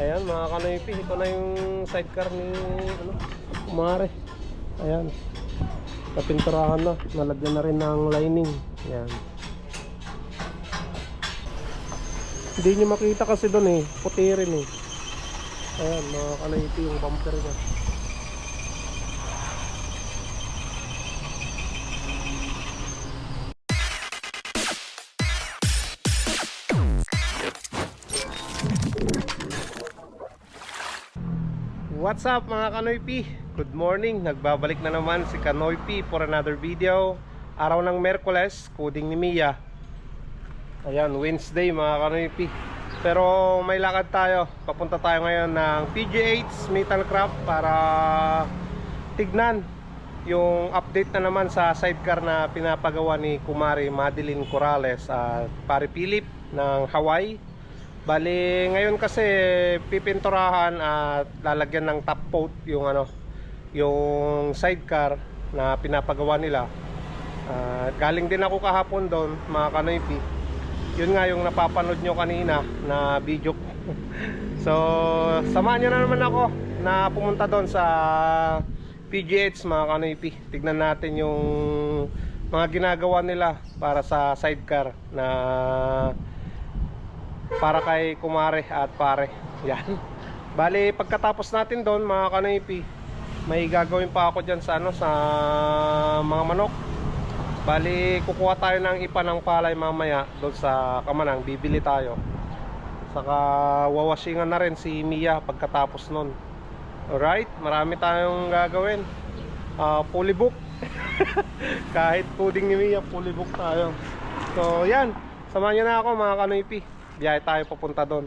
Ayan mga kanoypi, ito na yung sidecar ni ano, Umare. Ayan. Kapinturahan na, nalagyan na rin ng lining. Ayan. Hindi nyo makita kasi doon eh, puti rin eh. Ayan mga kanoypi yung bumper niya. What's up mga Kanoy P? Good morning, nagbabalik na naman si Kanoy P for another video. Araw ng Merkules, coding ni Mia. Ayan, Wednesday mga Kanoy P. Pero may lakad tayo. Papunta tayo ngayon ng PGH Metal Craft Para tignan yung update na naman sa sidecar na pinapagawa ni Kumari Madeline Corrales at Pare Philip ng Hawaii Bali, ngayon kasi pipinturahan at lalagyan ng top coat yung ano, yung sidecar na pinapagawa nila. At galing din ako kahapon doon, mga kanoypi. Yun nga yung napapanood nyo kanina na video so, samahan nyo na naman ako na pumunta doon sa PGH mga kanoypi. Tignan natin yung mga ginagawa nila para sa sidecar na para kay kumare at pare. Yan. Bali pagkatapos natin doon mga kanipi may gagawin pa ako dyan sa ano sa mga manok. Bali kukuha tayo ng ipa ng palay mamaya doon sa kamanang bibili tayo. Saka wawasingan na rin si Mia pagkatapos nun. Alright marami tayong gagawin. Uh, fully book kahit puding ni Mia fully book tayo. So yan. Samahan nyo na ako mga kanipi biyahe tayo papunta doon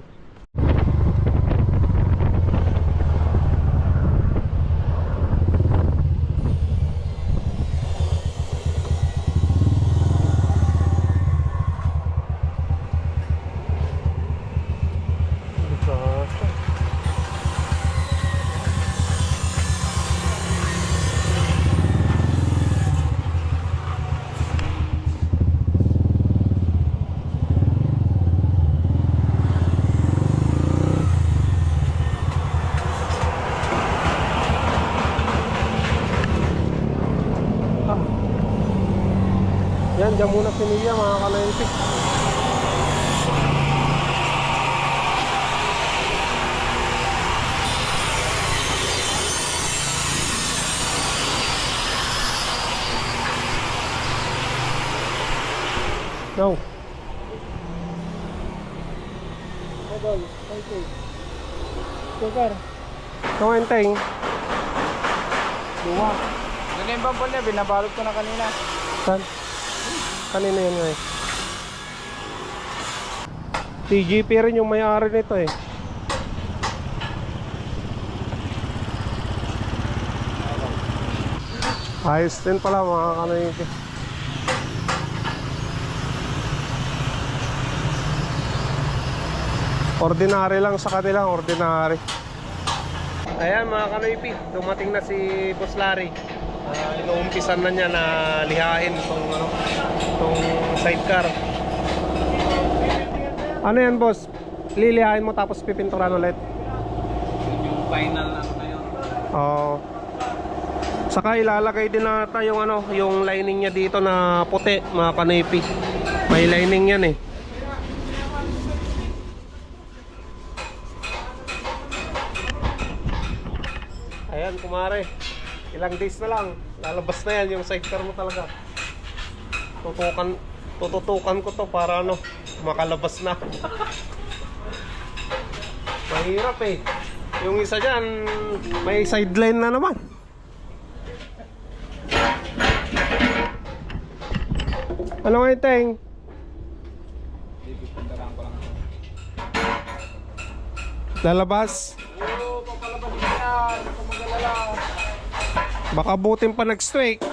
Yan, dyan muna si Mia mga kanayensik. No. Idol, okay. Sugar. Kawenteng. Luma. Ganun yung bambol niya, binabalot ko na kanina. Saan? Kanina yun eh. TGP rin yung may-ari nito eh. Ayos din pala mga kanoyiki. Ordinary lang sa kanila, ordinary. Ayan mga kanoypi, dumating na si Boss Larry. Uh, inuumpisan na niya na lihain itong, ano, itong sidecar. Ano yan boss? Lilihain mo tapos pipinturan ulit? Yung final na yun. Oo. Saka ilalagay din nata yung ano, yung lining niya dito na puti, mga kanipi. May lining yan eh. Ayan, kumare. Ilang days na lang. Lalabas na yan yung sidecar mo talaga. Tutukan, tututukan ko to para ano, makalabas na. Mahirap eh. Yung isa dyan, may sideline na naman. Ano nga Teng? Ko lang. Lalabas? Oo, papalabas yan. Baka butin pa nag-strike.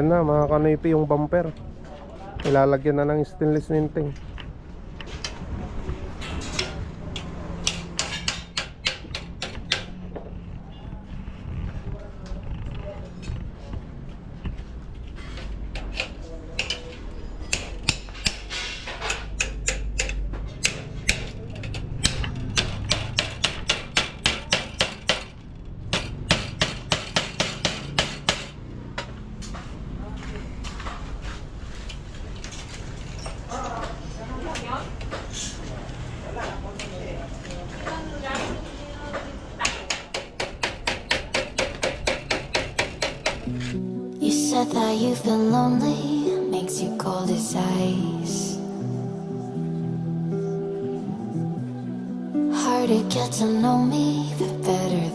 Ayan na mga kanipi yung bumper. Ilalagyan na ng stainless ninting. To get to know me, but better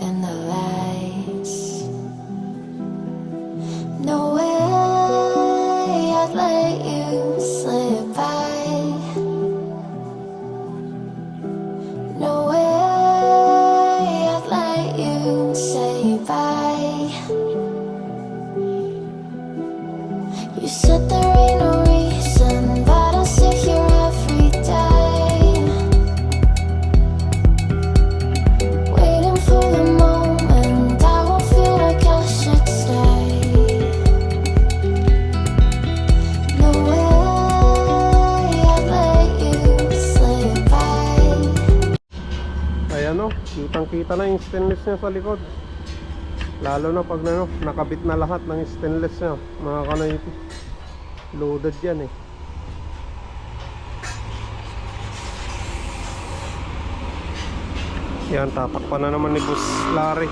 kita na yung stainless niya sa likod. Lalo na pag ano, nakabit na lahat ng stainless niya. Mga kanoypi. Loaded yan eh. Yan, tatakpan na naman ni Boss Larry.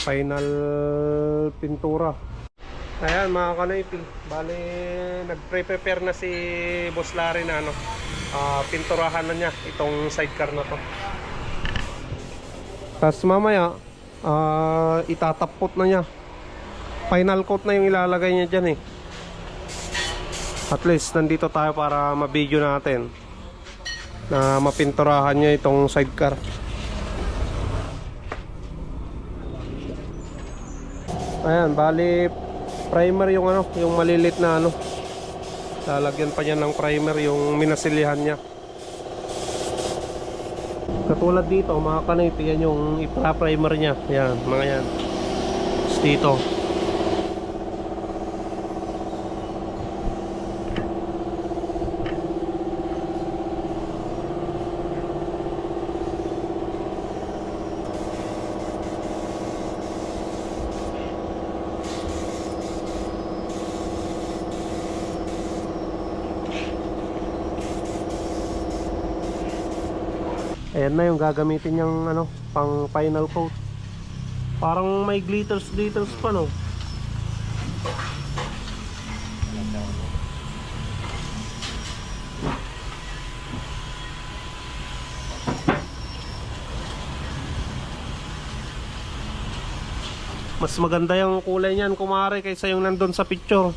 Final pintura. Ayan mga kanoypi, bali nagpre-prepare na si Boss Larry na ano, ah, pinturahan na niya itong sidecar na to. Tapos mamaya, ah, itatapot na niya. Final coat na yung ilalagay niya dyan eh. At least nandito tayo para ma-video natin na mapinturahan niya itong sidecar. Ayan, bali primer yung ano, yung malilit na ano. Lalagyan pa niya ng primer yung minasilihan niya. Katulad dito, mga kanipi, yan yung ipra-primer niya. Yan, mga yan. Tapos dito. Ayan na yung gagamitin niyang ano, pang final coat. Parang may glitters glitters pa no. Mas maganda yung kulay niyan kumare kaysa yung nandun sa picture.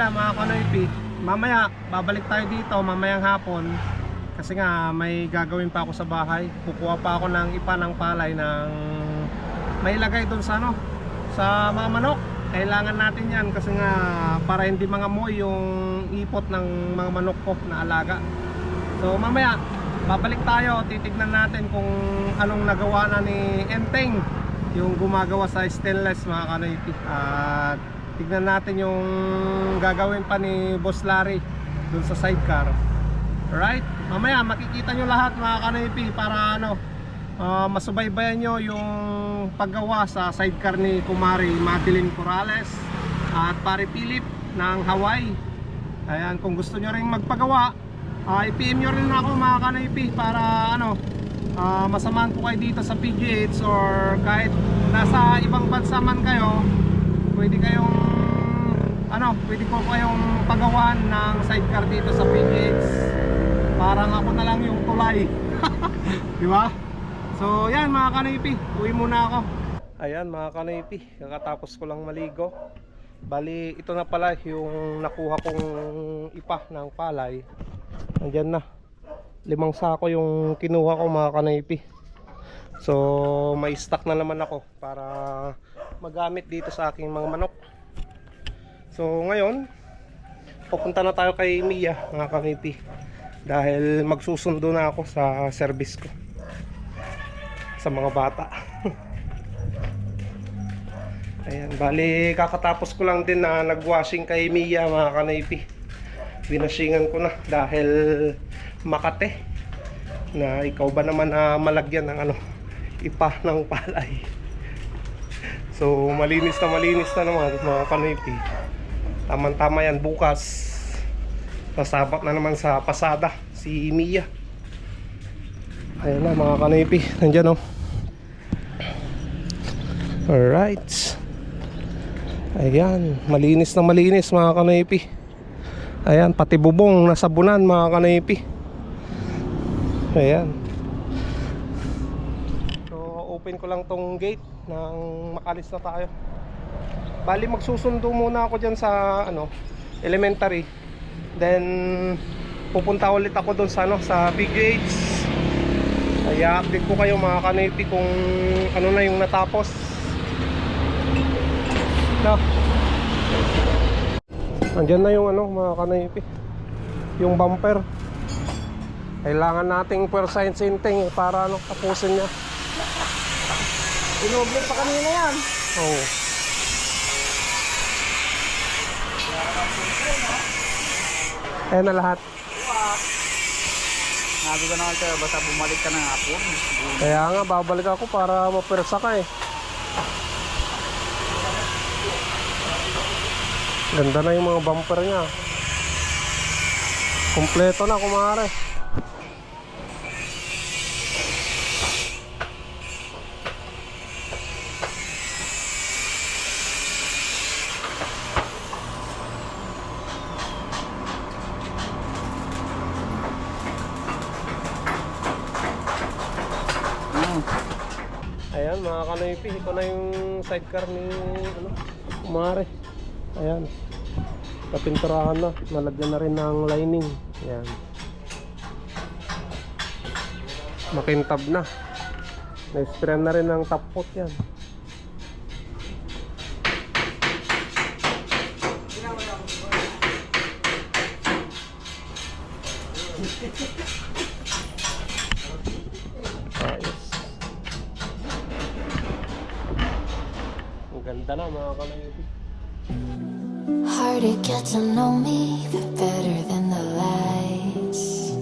Nila mga kanoypi. Mamaya, babalik tayo dito mamayang hapon. Kasi nga, may gagawin pa ako sa bahay. Kukuha pa ako ng ipa ng palay ng may lagay doon sa ano, sa mga manok. Kailangan natin yan kasi nga para hindi mga moy yung ipot ng mga manok ko na alaga. So mamaya, babalik tayo, titignan natin kung anong nagawa na ni Enteng yung gumagawa sa stainless mga kanoypi. At tignan natin yung gagawin pa ni Boss Larry dun sa sidecar. Alright? Mamaya makikita nyo lahat mga kanoypi para ano, ah, masubaybayan nyo yung paggawa sa sidecar ni Kumari Madeline Corrales at Pare Philip ng Hawaii. Ayan, kung gusto nyo rin magpagawa, ah, i-PM nyo rin ako mga kanaypi para ano, ah, masamahan ko kayo dito sa PGH or kahit nasa ibang bansa man kayo, pwede kayong ano, pwede ko kayong pagawan ng sidecar dito sa PGH. Parang ako na lang yung tulay. Di ba? So, yan mga kanaypi, uwi muna ako. Ayan mga kanaypi, kakatapos ko lang maligo. Bali, ito na pala yung nakuha kong ipa ng palay. Andyan na. Limang sako yung kinuha ko mga kanaypi. So, may stock na naman ako para magamit dito sa aking mga manok. So, ngayon, pupunta na tayo kay Mia, mga kanaypi. dahil magsusundo na ako sa service ko sa mga bata ayan bali kakatapos ko lang din na nagwashing kay Mia mga kanaypi binashingan ko na dahil makate na ikaw ba naman na malagyan ng ano ipa ng palay so malinis na malinis na naman mga kanaypi tamang tama yan bukas. Sasabat na naman sa pasada si Mia. Ayan na mga kanaypi nandyan o alright ayan malinis na malinis mga kanaypi ayan pati bubong nasabunan mga kanaypi ayan open ko lang tong gate nang makalis na tayo. Bali magsusundo muna ako dyan sa ano elementary. Then pupunta ulit ako doon sa ano sa big gates. Kaya update ko kayo mga kanaypi kung ano na yung natapos. No Andyan na yung ano mga kanaypi Yung bumper. Kailangan nating pwersahin sinting eh, para ano tapusin niya Inoble pa kanina yan. Oo. Ayan na lahat. Nabi ko naman sa'yo, basta bumalik ka ng hapon. Kaya nga babalik ako para mapwersa ka eh. Ganda na yung mga bumper niya. Kompleto na kumare Mga kanoypi, ito na yung sidecar ni ano, Kumare. Ayan. Kapinturahan na, nalagyan na rin ng lining. Ayan. Makintab na. Na-spray na rin ng top coat yan. Ayos. Ang ganda na mga kanoypi. Hard to get to know me, but better than the lights.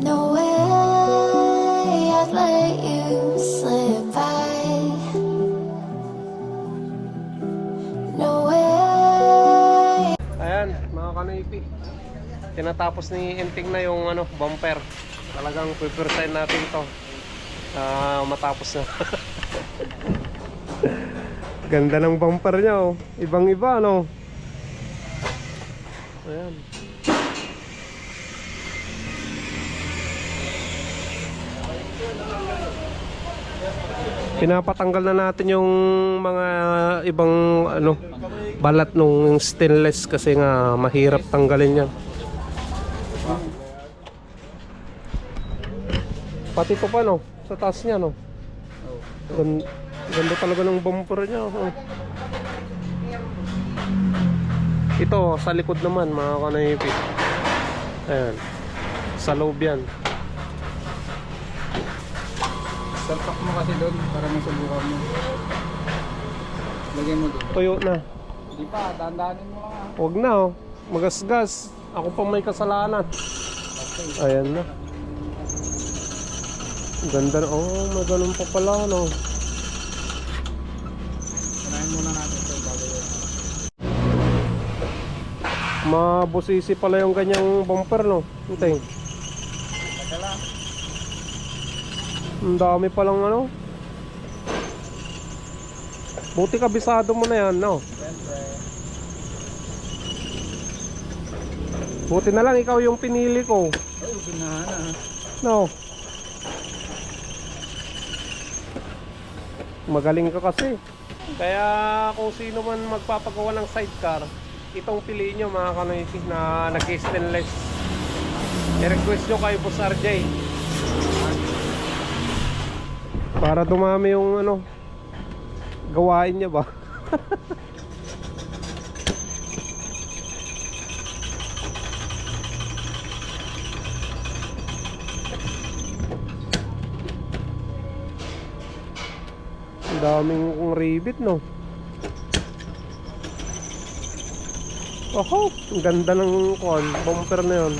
No way I'd let you slip by. No way. Ayan, mga kanoypi. Tinatapos ni Enting na yung ano, bumper. Talagang pipirsahin natin to. Ah, matapos na. Ganda ng bumper niya oh. Ibang iba ano. Ayan. Pinapatanggal na natin yung mga ibang ano balat nung stainless kasi nga mahirap tanggalin yan. Pati ito pa no, sa taas niya no. Gan- Ganda talaga ng bumper niya. Oh. Ito, sa likod naman mga kanayipit. Ayan. Sa loob yan. Salpak mo kasi doon para masubukan mo. Lagyan mo doon. Tuyo na. Di pa, dandanin mo lang. Huwag na oh. Magasgas. Ako pa may kasalanan. Ayan na. Ganda na. Oh, may ganun pa pala no. Muna natin ito bago yun. Mabusisi pala yung ganyang bumper no. Teka lang. Ang dami palang ano. Buti kabisado mo na yan, no? Siyempre. Buti na lang ikaw yung pinili ko. Ay, binahan ah. No. Magaling ka kasi. Kaya kung sino man magpapagawa ng sidecar, itong piliin nyo mga kanoypi na nag-stainless. I-request nyo kay Boss RJ. Para dumami yung ano, gawain niya ba? daming kong rivet, no? Oho, ang ganda ng kon, bumper na yun.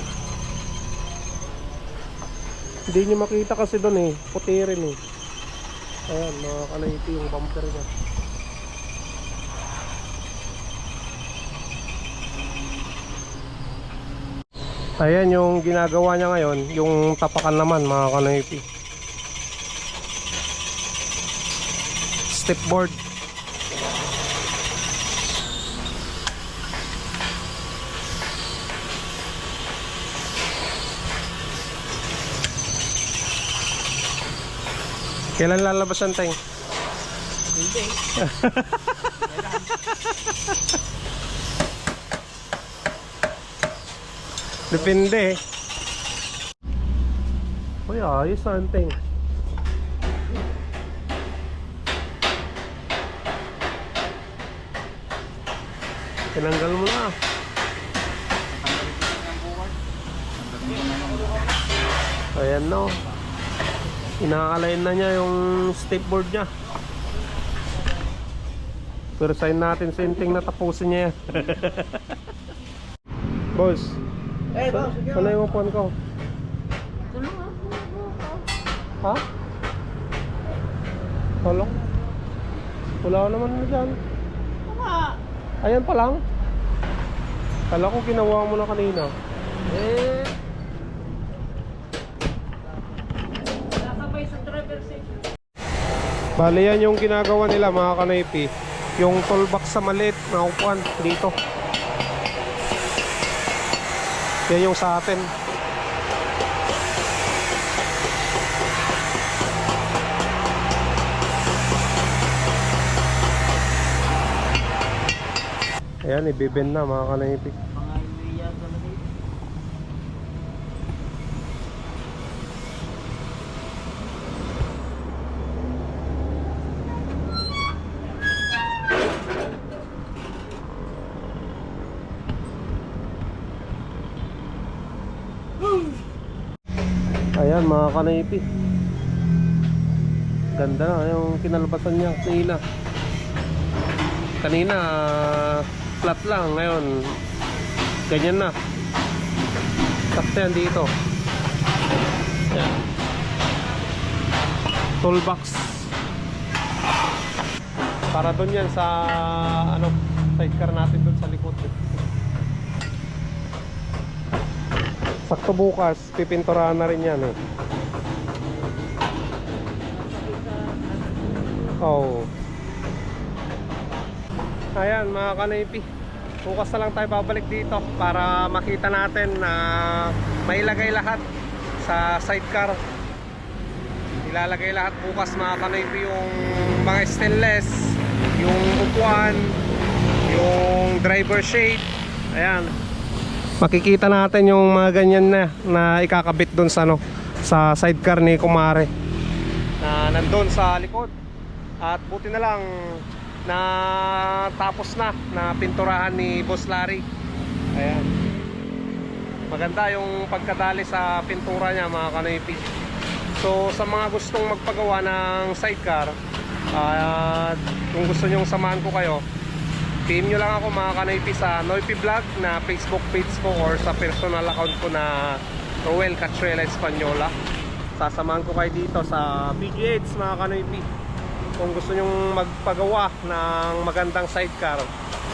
Hindi nyo makita kasi doon eh, puti rin eh. Ayan, mga kanayti yung bumper niya. Ayan yung ginagawa niya ngayon, yung tapakan naman mga kanayti. Stepboard. Kailan lalabas ang teng? Depende. Uy, ayos ang teng. Tinanggal mo na. Ayan no. Inakalain na niya yung stepboard niya. Pero sign natin sa inting na tapusin niya yan. boss. Eh, boss. Saan na yung upuan ko? Ha? Tulong? Wala naman na dyan. Ayan pa lang. Kala ko ginawa mo na kanina. Eh, Bale yan yung ginagawa nila mga kanaypi. Yung toolbox sa maliit na upuan dito. Yan yung sa atin. Ayan, ibibend na mga kanaypi. Ayan mga kanaypi. Ganda yung kinalabasan niya kanina. Kanina flat lang ngayon. Ganyan na. Sakto yan dito. Ayan. Toolbox. Para doon yan sa ano sidecar natin doon sa likod. Sakto bukas, pipinturahan na rin yan eh. Oo. Ayan mga kanaypi. Bukas na lang tayo babalik dito para makita natin na mailagay lahat sa sidecar. Ilalagay lahat bukas mga kanaypi yung mga stainless, yung upuan, yung driver shade. Ayan makikita natin yung mga ganyan na na ikakabit doon sa ano sa sidecar ni Kumare na nandun sa likod at buti na lang na tapos na na pinturahan ni Boss Larry. Ayan. Maganda yung pagkadali sa pintura niya mga kanoypi so sa mga gustong magpagawa ng sidecar at kung gusto nyong samahan ko kayo PM nyo lang ako mga kanoypi sa Noypi Vlog na Facebook page ko or sa personal account ko na Roel Cachuela Española sasamahan ko kayo dito sa PGH mga kanoypi kung gusto nyong magpagawa ng magandang sidecar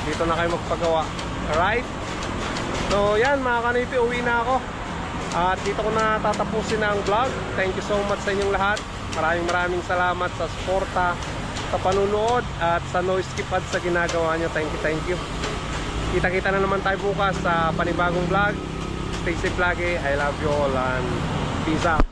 dito na kayo magpagawa alright so yan mga kanoypi uwi na ako at dito ko na tatapusin ang vlog thank you so much sa inyong lahat maraming maraming salamat sa suporta sa panunood at sa noise skip ads sa ginagawa nyo. Thank you, thank you. Kita-kita na naman tayo bukas sa panibagong vlog. Stay safe lagi. I love you all and peace out.